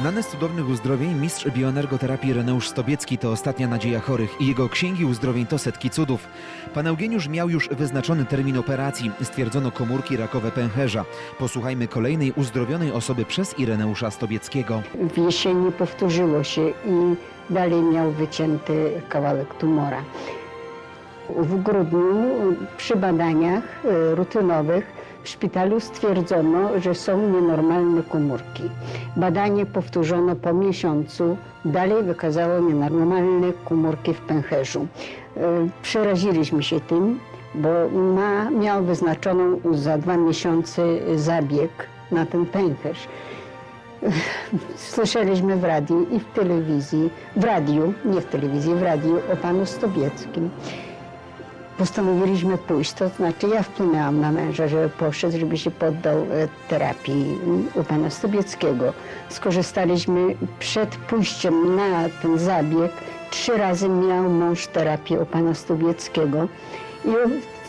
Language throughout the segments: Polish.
Znany z cudownych uzdrowień mistrz bioenergoterapii Reneusz Stobiecki to ostatnia nadzieja chorych i jego księgi uzdrowień to setki cudów. Pan Eugeniusz miał już wyznaczony termin operacji. Stwierdzono komórki rakowe pęcherza. Posłuchajmy kolejnej uzdrowionej osoby przez Ireneusza Stobieckiego. W jesieni powtórzyło się i dalej miał wycięty kawałek tumora. W grudniu przy badaniach e, rutynowych w szpitalu stwierdzono, że są nienormalne komórki. Badanie powtórzono po miesiącu, dalej wykazało nienormalne komórki w pęcherzu. E, Przeraziliśmy się tym, bo ma, miał wyznaczoną za dwa miesiące zabieg na ten pęcherz. Słyszeliśmy w radiu i w telewizji, w radiu, nie w telewizji, w radiu o panu Stobieckim. Postanowiliśmy pójść, to znaczy ja wpłynęłam na męża, żeby poszedł, żeby się poddał e, terapii u pana Stobieckiego. Skorzystaliśmy przed pójściem na ten zabieg. Trzy razy miał mąż terapię u pana Stobieckiego. I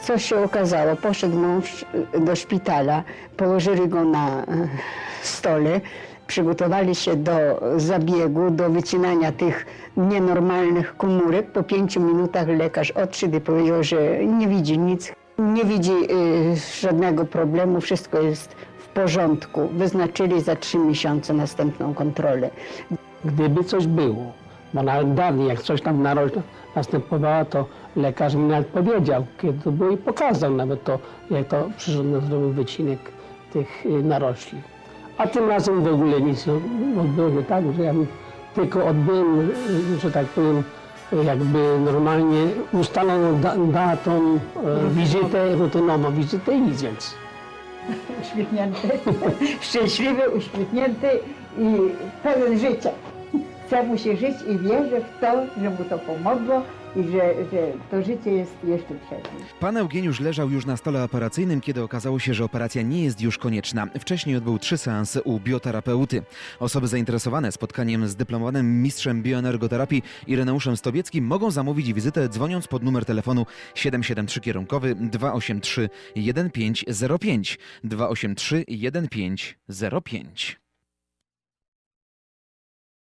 co się okazało? Poszedł mąż e, do szpitala, położyli go na e, stole, przygotowali się do zabiegu, do wycinania tych nienormalnych komórek. Po pięciu minutach lekarz odszedł i powiedział, że nie widzi nic, nie widzi y, żadnego problemu, wszystko jest w porządku. Wyznaczyli za trzy miesiące następną kontrolę. Gdyby coś było, bo nawet dawniej jak coś tam narośl następowało, to lekarz mi nawet powiedział, kiedy to było i pokazał nawet to, jak to przyrządno zrobił wycinek tych y, narośli. A tym razem w ogóle nic odbyło się tak, że ja tylko odbyłem, że tak powiem, jakby normalnie ustaloną da, datą y, wizytę, rutynową wizytę i nic więcej. Uśmiechnięty, szczęśliwy, uśmiechnięty i pełen życia. Chce mu się żyć i wierzę w to, że mu to pomogło i że, że to życie jest jeszcze przed nim. Pan Eugeniusz leżał już na stole operacyjnym, kiedy okazało się, że operacja nie jest już konieczna. Wcześniej odbył trzy seanse u bioterapeuty. Osoby zainteresowane spotkaniem z dyplomowanym mistrzem bioenergoterapii Ireneuszem Stobieckim mogą zamówić wizytę dzwoniąc pod numer telefonu 773 kierunkowy 283 1505 283 1505.